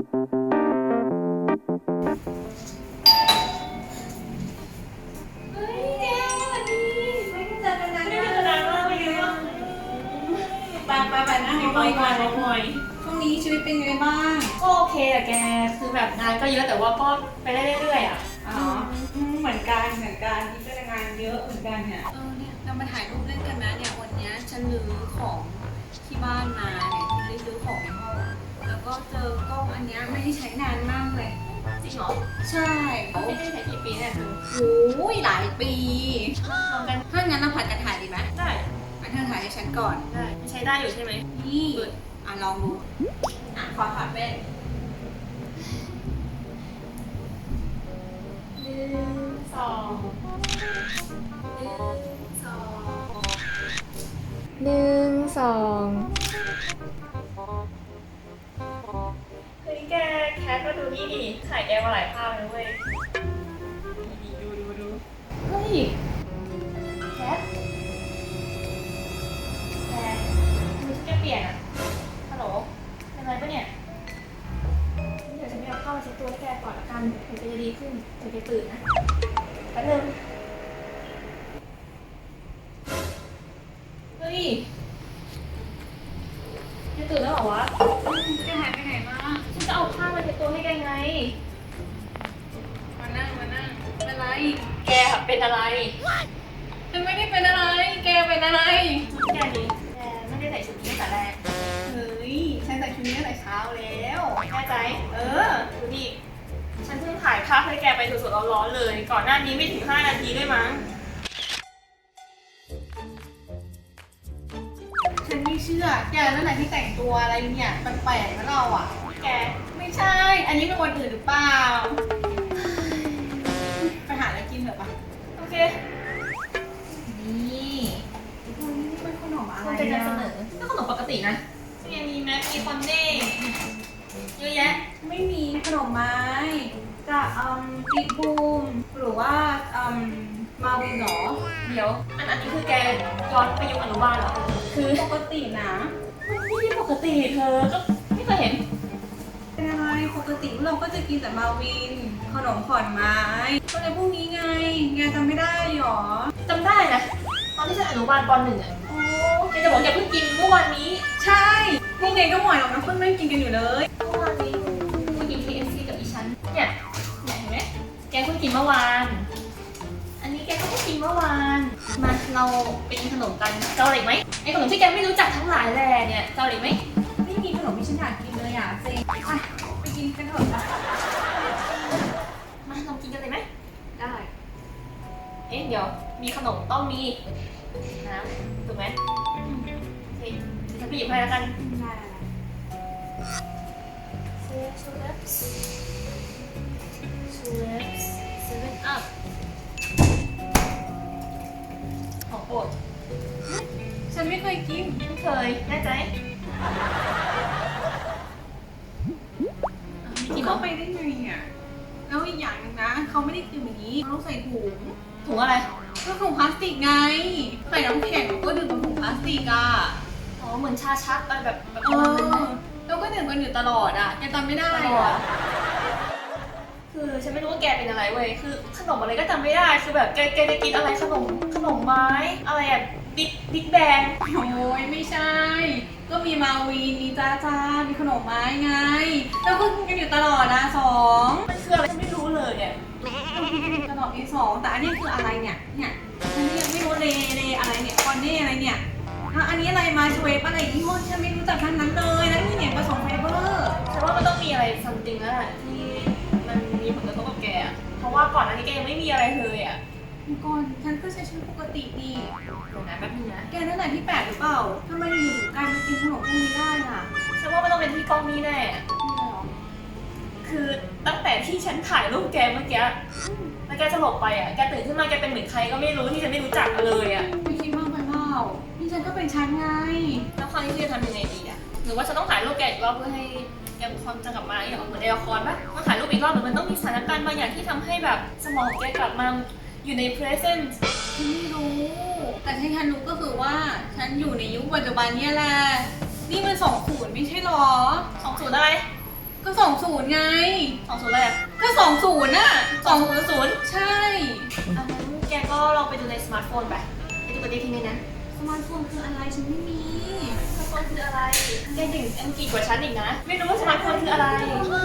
ช่วงนี้ชีวิตเป็นยังไงบ้าง ก็โอเคอะแก คือแบบงานก็เยอะแต่ว่าก็ไปได้เรื่อยๆอะอ๋ออืมเหมือนกัน เหมือนกันที่ก็งานเยอะเหมือนกันเนี่ย เออเนี่ยเรามาถ่ายรูปเล่นกันนะเนี่ยวันเนี้ยฉันรื้อของที่บ้านมาเนี่ยรื้อรื้อของในห้องแล้ว ก็เจอกล้องอันเนี้ยไม่ได้ใช้นานมากเลย จริงเหรอใช่ไม่ได้ใช้กี่ปีเนี่ยคือโอ้ยหลายปีลองกันถ้างั้นเราผัดกันถ่ายดีไหมได้งั้นเธอถ่ายให้ฉันก่อนได้ใช้ได้อยู่ใช่ไหมนี่อะลองดูอะขอถอดแว่นหนึ่งสองหนึ่งสองหนึ่งสอง ก็ดูนี่ดิถ่ายแกมาหลายภาพเลยเว้ยนี่ดูดูดูเฮ้ยแคทแกมือที่แกเปลี่ยนอะฮัลโหลเป็นไรปะเนี่ยเดี๋ยวฉันไปเอาเข้ามาเช็ดตัวให้แกก่อนละกันเดี๋ยวแกจะดีขึ้นเดี๋ยวแกตื่นนะแป๊บนึง แกอะเป็นอะไร ฉันไม่ได้เป็นอะไร แกเป็นอะไร แกนี่แกไม่ได้ใส่ชุดนี้ตั้งแต่แรกเฮ้ย ฉันใส่ชุดนี้ตั้งแต่เช้าแล้ว แน่ใจ เออดูดิฉันเพิ่งถ่ายภาพให้แกไปสดๆร้อนๆเลย ก่อนหน้านี้ไม่ถึง 5 นาทีด้วยมั้ง ฉันไม่เชื่อ แกนั่นแหละที่แต่งตัวอะไรเนี่ยแปลกๆนะเราอะ แก ไม่ใช่ อันนี้เป็นวันอื่นหรือเปล่า นเถอะปะโอเค นี่นี่เป็นขนมอะไรมันเป็นการเสนอก็ขนมปกตินะมีมีแม็กมีคอนเน่เยอะแยะ ไม่มีขนมไม้กับอืมปีบูมหรือว่าอืมมาวินเหรอเดี๋ยว อันอันนี้คือแกย้อนไปยุคอนุบาลเหรอ คือปกตินะไม่ได้ปกติเธอ ก็ไม่เคยเห็นเป็นอะไร ปกติเราก็จะกินแต่มาวิน ขนมขอนไม้ก็เลยพวกนี้ไงแกจำไม่ได้หรอ จำได้นะ ตอนที่ฉันอนุบาลปหนึ่งอะโอ้แกจะบอกแกเพิ่งกินเมื่อวานนี้ใช่พวกแกก็หวานหรอกนะเพิ่งนั่งกินกันอยู่เลย เมื่อวานนี้คุณกิน KFC กับอีฉันเนี่ยเนี่ยเห็นไหมแกเพิ่งกินเมื่อวาน อันนี้แกก็เพิ่งกินเมื่อวานมาเราไปกินขนมกันเกาหลีไหมไอขนมที่แกไม่รู้จักทั้งหลายแหล่เนี่ยเกาหลีไหมไม่มีขนมที่ฉันอยากกินเลยอะเซ็งอะไป กันเถอะมาลองกินกันเลยไหม ได้ เอ๊ะเดี๋ยว มีขนมต้องมีน้ำถูกไหมโอเคฉันไปหยิบให้แล้วกัน ได้เซชูเลฟชูเลฟเซเว่นอัพของโปรดฉันไม่เคยกิน ไม่เคย แน่ใจ เขาไม่ได้กินแบบนี้เขาต้องใส่ถุงถุงอะไร ก็ถุงพลาสติกไงใส่น้ำแข็งก็ดื่มกับถุงพลาสติกอะอ๋อเหมือนชาชักอะไรแบบแบบเอนั้นเลยไหมอแล้วก็ดื่มกันอยู่ตลอดอะแกจำไม่ได้ตเหลรออดคือฉันไม่รู้ว่าแกเป็นอะไรเว้ยคือขนมอะไรก็จำไม่ได้คือแบบแกแกจะกินอะไรขนมขนมไม้อะไรอะบิ๊กบิ๊กแบงโอ้ยไม่ใช่ ก็มีมาวีนมีจ้าจ้ามีขนมไม้ไง แล้วก็กินกันอยู่ตลอดนะสองมันคืออะไรฉันไม่รู้เลยเนี่ยตลอด มีสองแต่อันนี้คืออะไรเนี่ยเนี่ยอันนี้ยังไม่รู้เลเลอะไรเนี่ยคอนเน่อะไรเนี่ยแล้วอันนี้อะไรมาชเวฟอะไรยี่ห้อฉันไม่รู้จักทั้งนั้นเลยแล้วนี่เนี่ยผสมไฟเบอร์ฉันว่ามันต้องมีอะไรซัมติงแล้วแหละที่มันมีผลกระทบกับแกอะเพราะว่าก่อนหน้านี้แกยังไม่มีอะไรเลยอะก่อนฉันก็ใช้ชีวิตปกติดีเดี๋ยวนะแป๊บนึงนะแกนั่นแหละที่แปลกหรือเปล่าทำไมอยู่ๆกลายมากินขนมพวกนี้ได้ล่ะฉันว่ามันต้องเป็นที่กล้องนี้แน่อะนี่เหรอคือตั้งแต่ที่ฉันถ่ายรูปแกเมื่อกี้ แล้วแกสลบไปอะ แกตื่นขึ้นมาแกเป็นเหมือนใครก็ไม่รู้ที่ฉันไม่รู้จักเลยอะ ไม่คิดมากไปเปล่านี่ฉันก็เป็นฉันไง แล้วคราวนี้จะทำยังไงดีอะ หรือว่าฉันต้องถ่ายรูปแกอีกรอบเพื่อให้แกความจำกลับมาอย่างเหมือนในละครปะต้องถ่ายรูปอีกรอบหรือมันต้องมีสถานการณ์บางอย่างที่ทำให้แบบสมองแกกลับมาอยู่ใน present ฉันไม่รู้ แต่ที่ฉันรู้ก็คือว่าฉันอยู่ในยุคปัจจุบันเนี่ยแหละ นี่มันสองขูนไม่ใช่หรอ สองสูตรอะไรส ก็สองศูนย์ไง สองศูนย์เลยอะก็สองศูนย์น่ะสองศูนย์ศูนย์ใช่ อันนั้นแกก็ลองไปดูในสมาร์ทโฟนไปไปดูปฏิทินนี้นะ สมาร์ทโฟนคืออะไรฉันไม่มี สมาร์ทโฟนคืออะไร แกเก่งอังกฤษกว่าฉันอีกนะ ไม่รู้ว่าสมาร์ทโฟนคืออะไร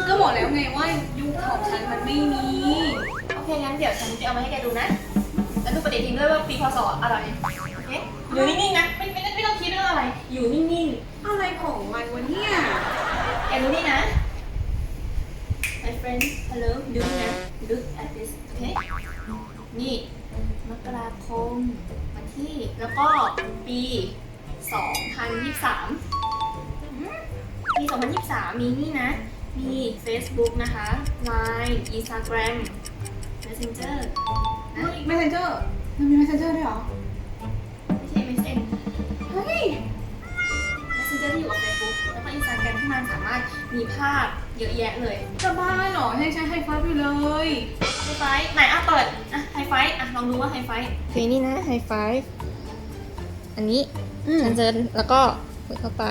ก็บอกแล้วไงว่ายุคของฉันมันไม่มี โอเคงั้นเดี๋ยวฉันจะเอามาให้แกดูนะ แล้วดูปฏิทินด้วยว่าปีพศอะไรโอเคอยู่นิ่งๆนะไม่ไม่ไม่ต้องคิดเรื่องอะไร อยู่นิ่งอะไรของมันวะเนี่ย ๆ แกดูนี่นะ My friend hello ดูนะ look at this โอเคนี่มกราคมวันที่แล้วก็ปี 2023 ปี 2023 มีนี่นะ มี Facebook นะคะ Line Instagram Messenger นะ Messenger มันมี Messenger ด้วยเหรอ ไม่ใช่ MSN เฮ้ย Messenger ที่อยู่กับ Facebook แล้วก็ Instagram ที่มันสามารถมีภาพเยอะแยะเลย จะบ้าเหรอให้ใช้ไฮไฟอยู่เลยไฮไฟไหนอะเปิดอะไฮไฟอะลองดูว่าไฮไฟโอเคนี่นะไฮไฟอันนี้ฉันเจอแล้วก็กดเข้าไป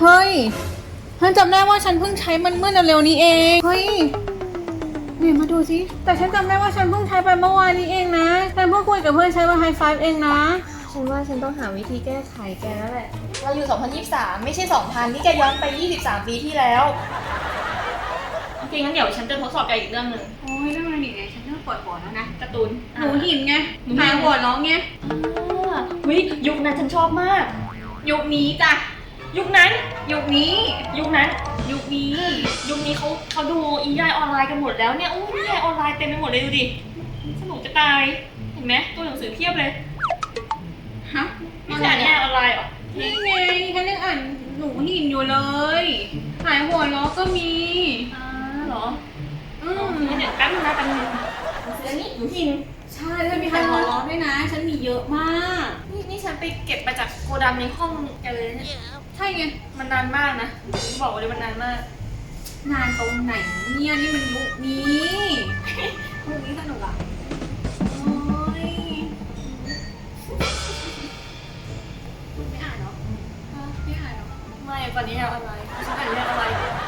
เฮ้ยฉันจำได้ว่าฉันเพิ่งใช้มันเมื่อเร็วๆนี้เอง เฮ้ยเนี่ยมาดูสิ แต่ฉันจำได้ว่าฉันเพิ่งใช้ไปเมื่อวานนี้เองนะฉันเพิ่งคุยกับเพื่อนใช้ว่าไฮไฟเองนะ ฉันว่าฉันต้องหาวิธีแก้ไขแกแล้วแหละ เราอยู่ 2023 ไม่ใช่ 2000ที่แกย้อนไป 23 ปีที่แล้ว โอเคงั้นเดี๋ยวฉันจะทดสอบแกอีกเรื่องหนึ่ง โอ้ยเรื่องอะไรนี่เนี่ยฉันเริ่มปวดหัวแล้วนะการ์ตูน หนูหินไงหนูหิน หายหัวร้องไงอ่าวิยุคนั้นฉันชอบมาก ยุคนี้จ้ะ ยุคนั้น ยุคนี้ ยุคนั้น ยุคนี้ ยุคนี้เขาเขาดูอียายออนไลน์กันหมดแล้วเนี่ยอู้อียายออนไลน์เต็มไปหมดเลยดูดิ สนุกจะตาย เห็นไหมตัวหนังสือเพียบเลย ฮะ ไม่ใช่อ่านนิยายออ นไลน์เหรอนี่ไงฉันยังอ่านหนูหินอยู่เลย หายหัวล้อก็มี อ่าเหรออืมงั้นเดี๋ยวแป๊บนึงนะแป๊บนึงหนังสืออันนี้หนูหิน ใช่แล้วมีหายหัวล้อด้วยนะ ฉันมีเยอะมาก นี่นี่ฉันไปเก็บมาจากโกดังในห้องแกเลยนะเนี่ยใช่ไง มันนานมากนะบอกเลยมันนานมากนานตรงไหนเนี่ยนี่มันยุคนี้ยุคนี้สนุกอะ ไม่ตอนนี้อะอะไรฉันอ่านเรื่องอะไรอ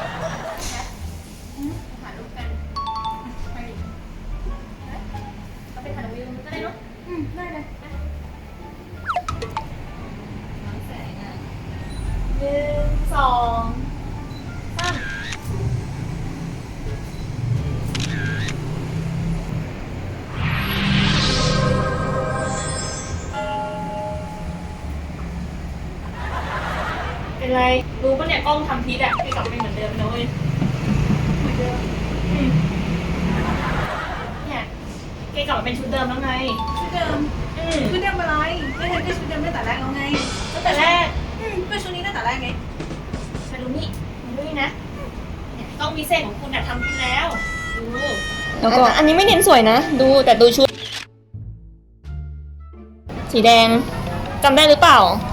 ไร รู้ปะเนี่ยกล้องทำพิษอะไปกลับไปเหมือนเดิมนะเว้ยเหมือนเดิมอืมเนี่ยแกกลับมาเป็นชุดเดิมแล้วไง ชุดเดิมอืมชุดเดิมอะไรไม่ใช่ชุดเดิมตั้งแต่แรกแล้วไงตั้งแต่แรกอืมเป็นชุดนี้ตั้งแต่แรกไงมาดูนี่มาดูนี่นะเนี่ยกล้องพิเศษของคุณอะทำพิษแล้วดูแล้วก็อันนี้ไม่เน้นสวยนะ ดูแต่ดูชุด สีแดงจำได้หรือเปล่าเ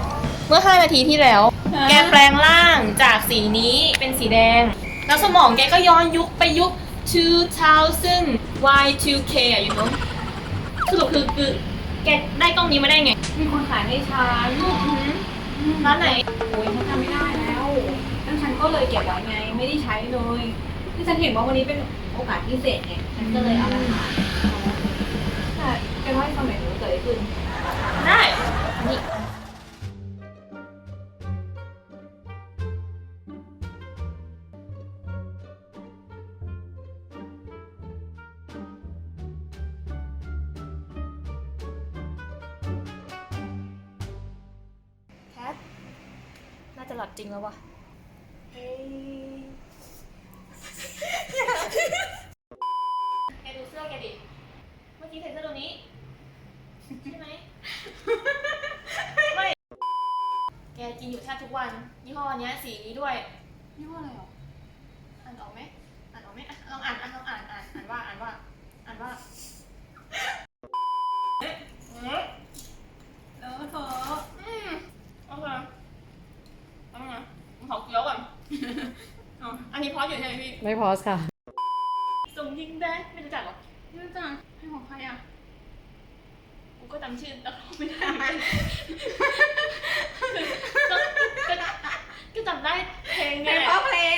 มื่อ 5 นาทีที่แล้ว แกแปลงร่างจากสีนี้เป็นสีแดง แล้วสมองแกก็ย้อนยุคไปยุค 2000 Y2K อะอยู่นู้นสรุปคือคือแกได้กล้องนี้มาได้ไง มีคนขายให้ฉันร้านไหน โอ้ยฉันจำไม่ได้แล้วแล้วฉันก็เลยเก็บไว้ไง ไม่ได้ใช้เลยที่ฉันเห็นว่าวันนี้เป็นโอกาสพิเศษไง ฉันก็เลยเอามาขายแต่แกว่าให้ฟังหน่อยหนูเกิดอะไรขึ้น ได้ นี่ ลับจริงแล้ววะเฮ้ยแกดูเสื้อแกดิ เมื่อกี้ใส่เสื้อตัวนี้ ใช่ไหม ไม่ แกกินอยู่แทบทุกวัน ยี่ห้อเนี้ยสีนี้ด้วยนี่ว่าอะไรหรอ อ่านออกไหม อ่านออกไหมอะลองอ่านอะลองอ่าน อ่าน อ่านว่า อ่านว่า อ่านว่าเอ๊ะเอ๊ะ แล้วเธอ อืมโอเคเอาไงผมขอเคี้ยวก่ อนอ๋ออันนี้พอสอยู่ใช่ไหมพี่ไม่พอสค่ะ ส่งยิงแดงไม่รู้จักเหรอนี่จังให้ของใครอะ กูก็จำชื่อแล้วไม่ได้เหมือนกันก็ก็ก็จำได้เพลงไงเป็นเพราะเพลง